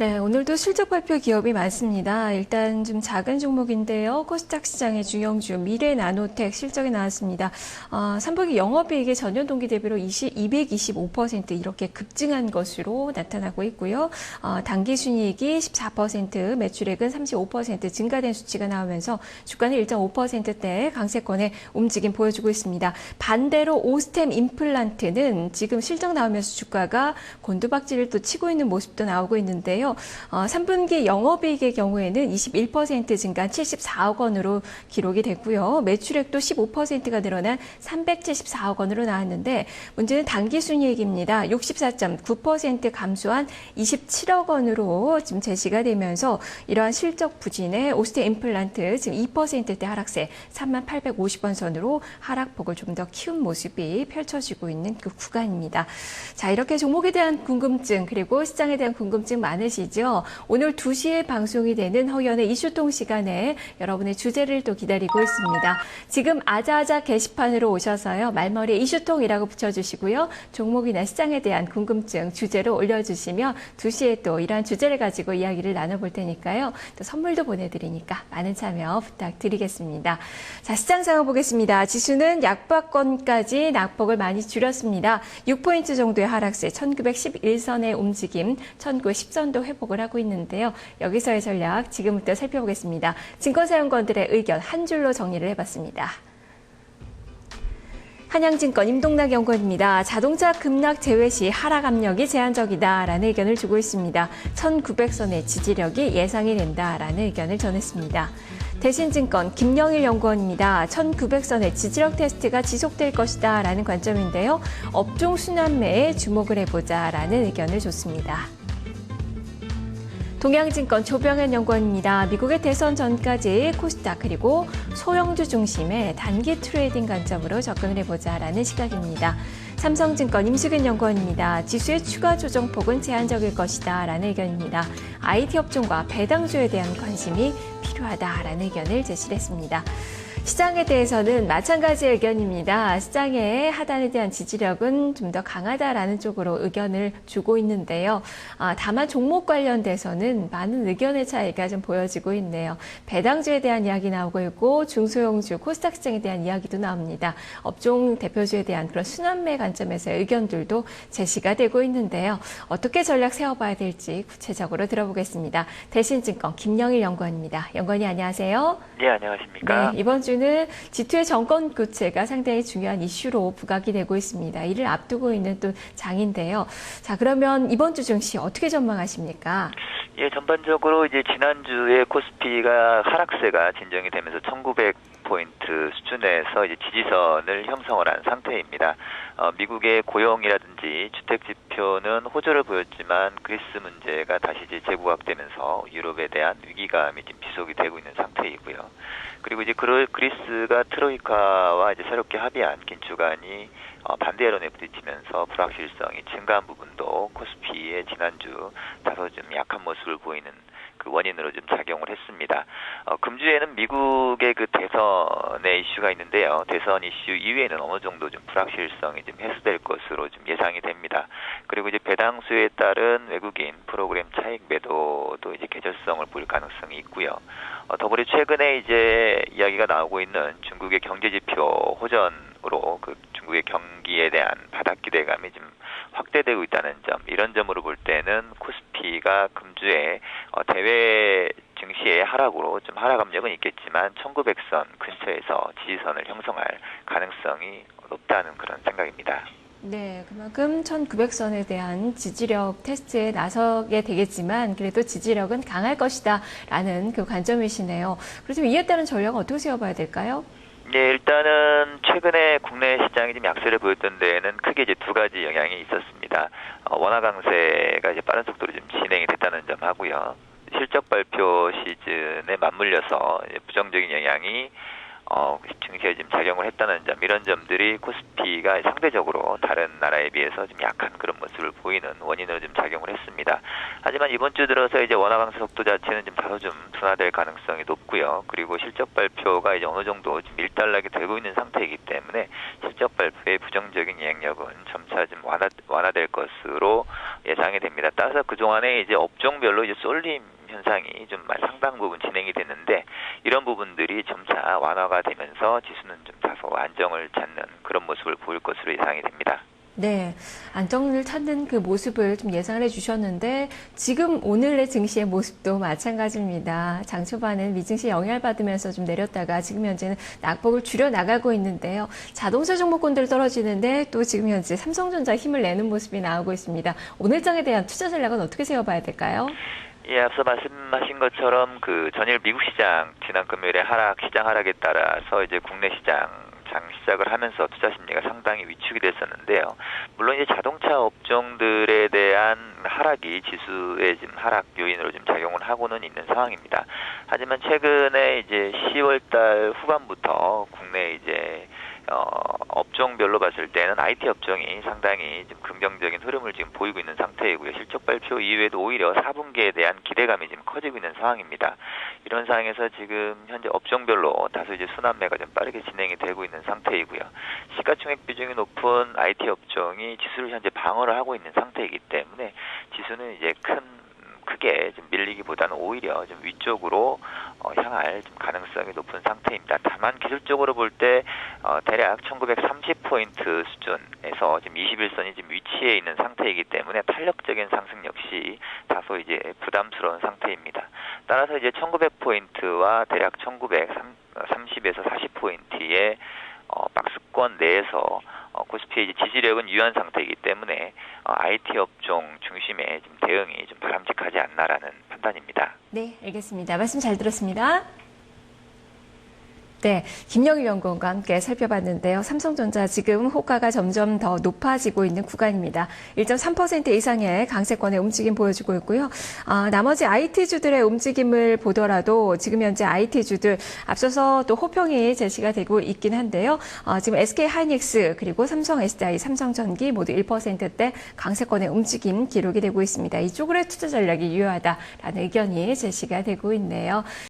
네, 오늘도 실적 발표 기업이 많습니다. 일단 좀 작은 종목인데요. 코스닥 시장의 중형주 미래 나노텍 실적이 나왔습니다. 어, 3분기 영업이익이 전년 동기 대비로 20, 225% 이렇게 급증한 것으로 나타나고 있고요. 어, 당기 순이익이 14%, 매출액은 35% 증가된 수치가 나오면서 주가는 1.5%대 강세권의 움직임 보여주고 있습니다. 반대로 오스템 임플란트는 지금 실적 나오면서 주가가 곤두박질을 또 치고 있는 모습도 나오고 있는데요. 어, 3분기 영업이익의 경우에는 21% 증가 74억 원으로 기록이 됐고요. 매출액도 15%가 늘어난 374억 원으로 나왔는데 문제는 당기 순이익입니다. 64.9% 감소한 27억 원으로 지금 제시가 되면서 이러한 실적 부진에 오스테 임플란트 지금 2%대 하락세 3만 850원 선으로 하락폭을 좀 더 키운 모습이 펼쳐지고 있는 그 구간입니다. 자, 이렇게 종목에 대한 궁금증 그리고 시장에 대한 궁금증 많으 시죠? 오늘 2시에 방송이 되는 허연의 이슈통 시간에 여러분의 주제를 또 기다리고 있습니다. 지금 아자아자 게시판으로 오셔서요. 말머리에 이슈통이라고 붙여주시고요. 종목이나 시장에 대한 궁금증 주제로 올려주시면 2시에 또 이러한 주제를 가지고 이야기를 나눠볼 테니까요. 또 선물도 보내드리니까 많은 참여 부탁드리겠습니다. 자, 시장 상황 보겠습니다. 지수는 약박권까지 낙폭을 많이 줄였습니다. 6포인트 정도의 하락세 1911선의 움직임 1910선도 회복을 하고 있는데요. 여기서의 전략 지금부터 살펴보겠습니다. 증권사용권들의 의견 한 줄로 정리를 해봤습니다. 한양증권 임동락 연구원입니다. 자동차 급락 제외 시 하락 압력이 제한적이다라는 의견을 주고 있습니다. 1900선의 지지력이 예상이 된다라는 의견을 전했습니다. 대신증권 김영일 연구원입니다. 1900선의 지지력 테스트가 지속될 것이다 라는 관점인데요. 업종 순환매에 주목을 해보자 라는 의견을 줬습니다. 동양증권 조병현 연구원입니다. 미국의 대선 전까지 코스닥 그리고 소형주 중심의 단기 트레이딩 관점으로 접근을 해보자라는 시각입니다. 삼성증권 임수근 연구원입니다. 지수의 추가 조정폭은 제한적일 것이다 라는 의견입니다. IT 업종과 배당주에 대한 관심이 필요하다라는 의견을 제시했습니다. 시장에 대해서는 마찬가지 의견입니다. 시장의 하단에 대한 지지력은 좀 더 강하다라는 쪽으로 의견을 주고 있는데요. 아, 다만 종목 관련돼서는 많은 의견의 차이가 좀 보여지고 있네요. 배당주에 대한 이야기 나오고 있고 중소형주 코스닥 시장에 대한 이야기도 나옵니다. 업종 대표주에 대한 그런 순환매 관점에서의 의견들도 제시가 되고 있는데요. 어떻게 전략 세워봐야 될지 구체적으로 들어보겠습니다. 대신증권 김영일 연구원입니다. 연구원이 안녕하세요. 네, 안녕하십니까. 네, 이번 주는 G2의 정권 교체가 상당히 중요한 이슈로 부각이 되고 있습니다. 이를 앞두고 있는 또 장인데요. 자, 그러면 이번 주 증시 어떻게 전망하십니까? 예, 전반적으로 이제 지난주에 코스피가 하락세가 진정이 되면서 1900 포인트 수준에서 이제 지지선을 형성을 한 상태입니다. 어, 미국의 고용이라든지 주택 지표는 호조를 보였지만 그리스 문제가 다시 이제 재부각되면서 유럽에 대한 위기감이 지금 지속이 되고 있는 상태이고요. 그리고 이제 그리스가 트로이카와 이제 새롭게 합의한 긴축안이 어, 반대 여론에 부딪히면서 불확실성이 증가한 부분도 코스피의 지난주 다소 좀 약한 모습을 보이는 그 원인으로 좀 작용을 했습니다. 어, 금주에는 미국의 그 대선의 이슈가 있는데요. 대선 이슈 이외에는 어느 정도 좀 불확실성이 좀 해소될 것으로 좀 예상이 됩니다. 그리고 이제 배당수에 따른 외국인 프로그램 차익 매도도 이제 계절성을 보일 가능성이 있고요. 어, 더불어 최근에 이제 이야기가 나오고 있는 중국의 경제 지표 호전으로 그 중국의 경기에 대한 바닥 기대감이 좀 확대되고 있다는 점 이런 점으로 볼 때는 코스피 가 금주에 어, 대외 증시의 하락으로 좀 하락 압력은 있겠지만 1900선 근처에서 지지선을 형성할 가능성이 높다는 그런 생각입니다. 네, 그만큼 1900선에 대한 지지력 테스트에 나서게 되겠지만 그래도 지지력은 강할 것이다 라는 그 관점이시네요. 그렇다면 이에 따른 전략은 어떻게 세워봐야 될까요? 네, 일단은 최근에 국내 시장이 좀 약세를 보였던 데에는 크게 이제 두 가지 영향이 있었습니다. 어, 원화 강세가 이제 빠른 속도로 좀 진행이 됐다는 점 하고요. 실적 발표 시즌에 맞물려서 부정적인 영향이 어, 증시에 지금 작용을 했다는 점 이런 점들이 코스피가 상대적으로 다른 나라에 비해서 좀 약한 그런 모습을 보이는 원인으로 좀 작용을 했습니다. 하지만 이번 주 들어서 이제 원화 강세 속도 자체는 좀 다소 좀 둔화될 가능성이 높고요. 그리고 실적 발표가 이제 어느 정도 좀 일단락이 되고 있는 상태이기 때문에 실적 발표의 부정적인 영향력은 점차 좀 완화 완화될 것으로 예상이 됩니다. 따라서 그 동안에 이제 업종별로 이제 쏠림 현상이 좀 상당 부분 진행이 됐는데 이런 부분들이 점차 완화가 되면서 지수는 좀 다소 안정을 찾는 그런 모습을 보일 것으로 예상이 됩니다. 네, 안정을 찾는 그 모습을 좀 예상을 해주셨는데 지금 오늘의 증시의 모습도 마찬가지입니다. 장 초반은 미증시 영향을 받으면서 좀 내렸다가 지금 현재는 낙폭을 줄여 나가고 있는데요. 자동차 종목군들 떨어지는데 또 지금 현재 삼성전자 힘을 내는 모습이 나오고 있습니다. 오늘 장에 대한 투자 전략은 어떻게 세워봐야 될까요? 예, 앞서 말씀하신 것처럼 그 전일 미국 시장 지난 금요일에 하락 시장 하락에 따라서 이제 국내 시장 장 시작을 하면서 투자 심리가 상당히 위축이 됐었는데요. 물론 이제 자동차 업종들에 대한 하락이 지수의 지금 하락 요인으로 좀 작용을 하고는 있는 상황입니다. 하지만 최근에 이제 10월 달 후반부터 국내 이제 어, 업종별로 봤을 때는 IT 업종이 상당히 좀 긍정적인 흐름을 지금 보이고 있는 상태이고요. 실적 발표 이후에도 오히려 4분기에 대한 기대감이 지금 커지고 있는 상황입니다. 이런 상황에서 지금 현재 업종별로 다소 이제 순환매가 좀 빠르게 진행이 되고 있는 상태이고요. 시가총액 비중이 높은 IT 업종이 지수를 현재 방어를 하고 있는 상태이기 때문에 지수는 이제 큰 크게 좀 밀리기보다는 오히려 좀 위쪽으로 어, 향할 좀 가능성이 높은 상태입니다. 다만 기술적으로 볼 때 어, 대략 1930포인트 수준에서 지금 21선이 지금 위치해 있는 상태이기 때문에 탄력적인 상승 역시 다소 이제 부담스러운 상태입니다. 따라서 이제 1900포인트와 대략 1930에서 40포인트의 어, 박스권 내에서 어, 코스피의 지지력은 유한 상태이기 때문에 어, IT 업종 중심의 좀 대응이 좀 바람직하지 않나라는 판단입니다. 네, 알겠습니다. 말씀 잘 들었습니다. 네, 김영일 연구원과 함께 살펴봤는데요. 삼성전자 지금 호가가 점점 더 높아지고 있는 구간입니다. 1.3% 이상의 강세권의 움직임 보여주고 있고요. 아, 나머지 IT주들의 움직임을 보더라도 지금 현재 IT주들 앞서서 또 호평이 제시가 되고 있긴 한데요. 아, 지금 SK 하이닉스 그리고 삼성 SDI, 삼성전기 모두 1%대 강세권의 움직임 기록이 되고 있습니다. 이쪽으로의 투자 전략이 유효하다라는 의견이 제시가 되고 있네요.